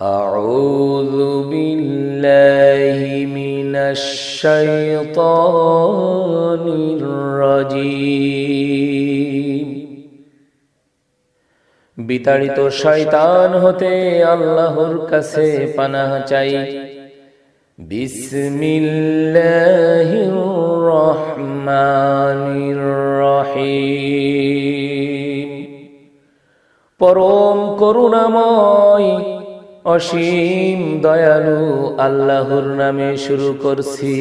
أعوذ بالله من الشيطان الرجيم বিতাড়িত শয়তান হতে আল্লাহর কাছে পানাহ চাই বিসমিল্লাহির রহমানির রহিম পরম করুণাময় অসীম দয়ালু আল্লাহর নামে শুরু করছি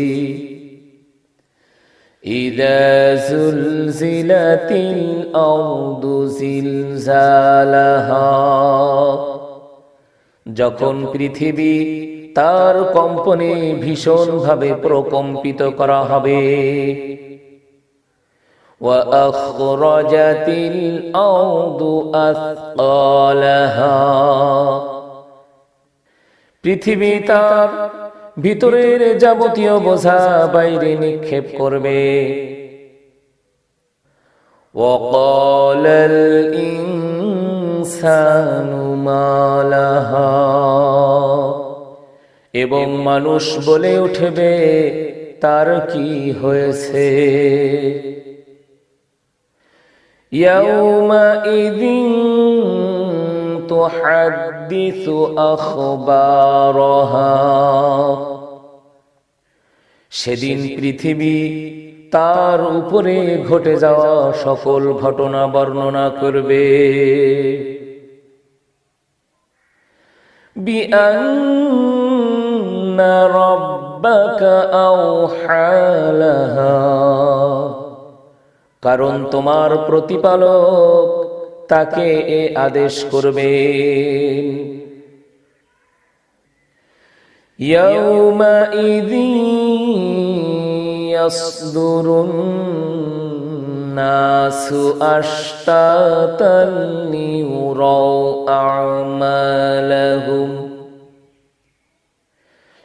إذا زلزلت الأرض زلزالها যখন পৃথিবী তার কম্পনে ভীষণভাবে প্রকম্পিত করা হবে وأخرجت الأرض أثقالها পৃথিবী তার ভিতরের যাবতীয় বোঝা বাইরে নিক্ষেপ করবে وقال الإنسان ما لها এবং মানুষ বলে উঠবে তার কি হয়েছে يومئذ تحدث أخبارها সেদিন পৃথিবী তার উপরে ঘটে যাওয়া সকল ঘটনা বর্ণনা করবে بأن ربك أوحى لها কারণ তোমার প্রতিপালক তাকে এ আদেশ করবে يومئذ يصدر الناس أشتاتا ليروا أعمالهم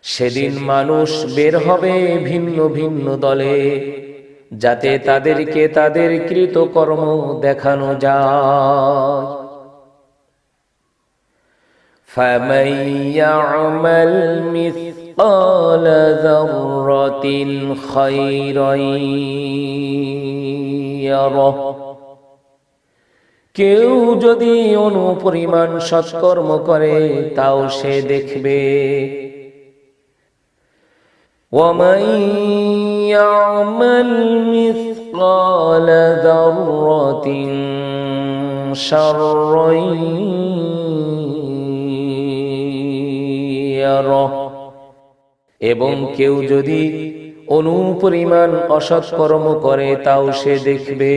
সেদিন মানুষ বের হবে ভিন্ন ভিন্ন দলে যাতে তাদেরকে তাদের কৃতকর্ম দেখানো যায় فمن يعمل مثقال ذرة خيرا يره কেউ যদি অনুপরিমাণ সৎকর্ম করে তাও সে দেখবে ومن يعمل مثقال ذرة شرا يره এবং কেউ যদি অনুপরিমাণ অসৎকর্ম করে তাও সে দেখবে